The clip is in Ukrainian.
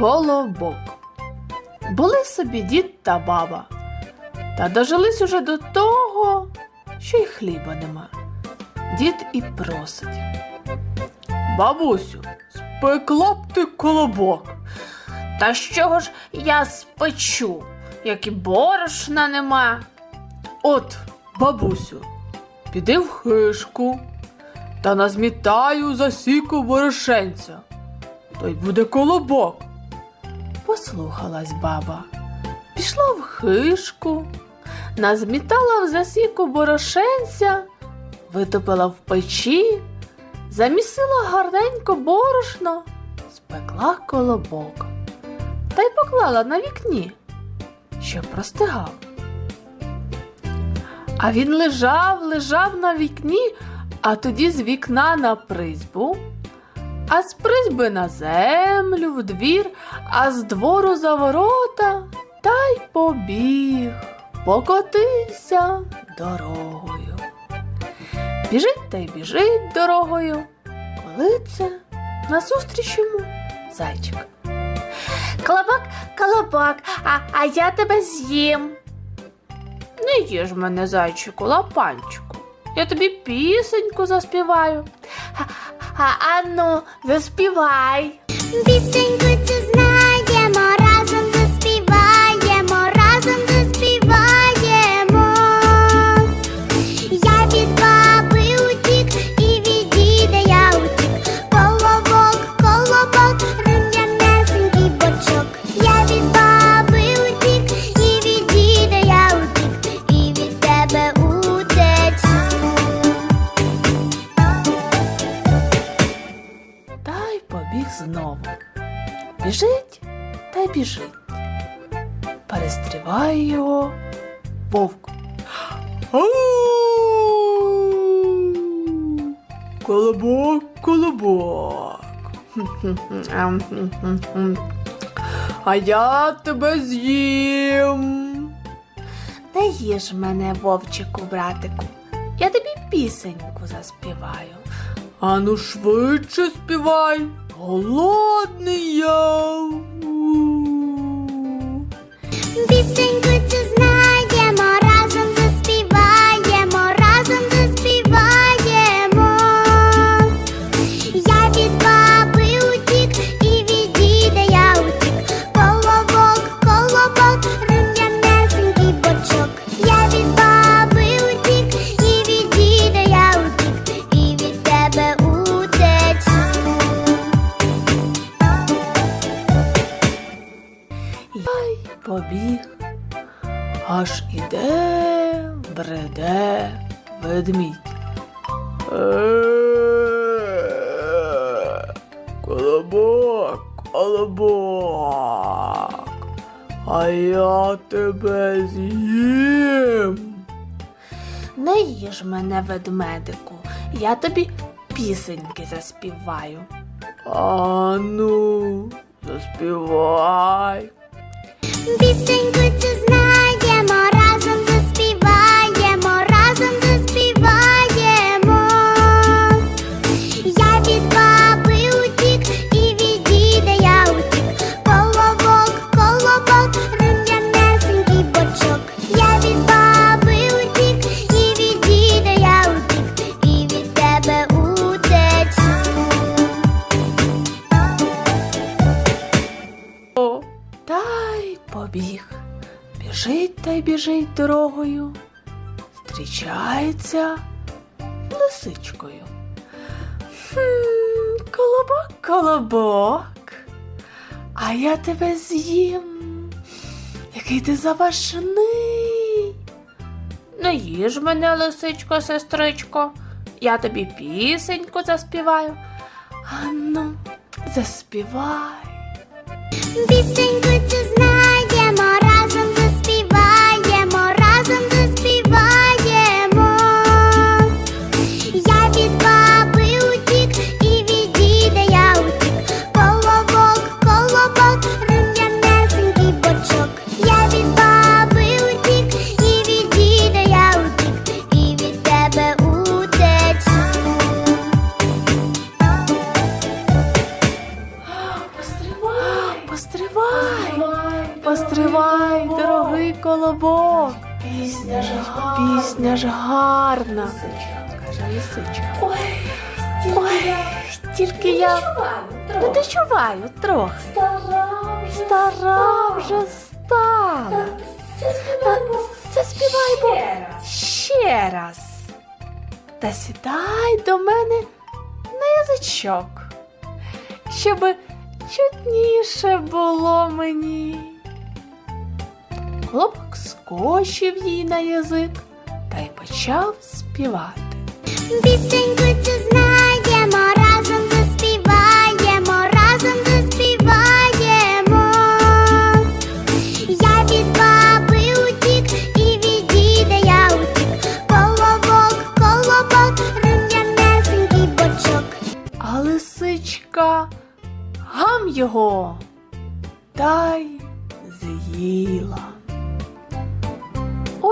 Колобок. Були собі дід та баба. Та дожились уже до того, що й хліба нема. Дід і просить. Бабусю, спекла б ти колобок. Та з чого ж я спечу, як і борошна нема? От, бабусю, піди в хишку та назмітаю засіку борошенця. То й буде колобок. Послухалась баба. Пішла в хишку, назмітала в засіку борошенця, витопила в печі, замісила гарненько борошно, спекла колобок та й поклала на вікні, щоб простигав. А він лежав, лежав на вікні, а тоді з вікна на призьбу, а з призьби на землю, в двір, а з двору за ворота та й побіг, покотився дорогою. Біжить та й біжить дорогою, коли це назустріч йому зайчик. Колобок, колобок, а, а я тебе з'їм. Не їж мене, зайчику, лапанчику. Я тобі пісеньку заспіваю. А, а, а ну, заспівай. Пісеньку Колобок, колобок. А я тебе з'їм. Не їж мене, вовчику, братику. Я тобі пісеньку заспіваю. Ану швидше співай. Голодний я. Пісеньку іде, ведмідь. Е, Колобок, колобок, а я тебе з'їм. Не їж мене, ведмедику, я тобі пісеньки заспіваю. Ану, заспівай. Пісеньку цю знаємо, дорогою. Зустрічається з лисичкою. Хм, колобок, колобок. А я тебе з'їм. Який ти заважний. Не їж мене, лисичко, сестричко. Я тобі пісеньку заспіваю. Ану, заспівай. Пісеньку цю знаємо, Пісня ж, гарна. Ой, Ой, тільки я дочуваю трохи. Стара вже стала. Заспівай бо ще раз. Та сідай до мене на язичок, щоб чутніше було мені. Хлопок скочив їй на язик та й почав співати. Пісеньку цю знаємо, разом заспіваємо, разом заспіваємо. Я від баби утік і від діда я утік. Колобок, колобок, рум'янесенький бочок. А лисичка гам його та й з'їла.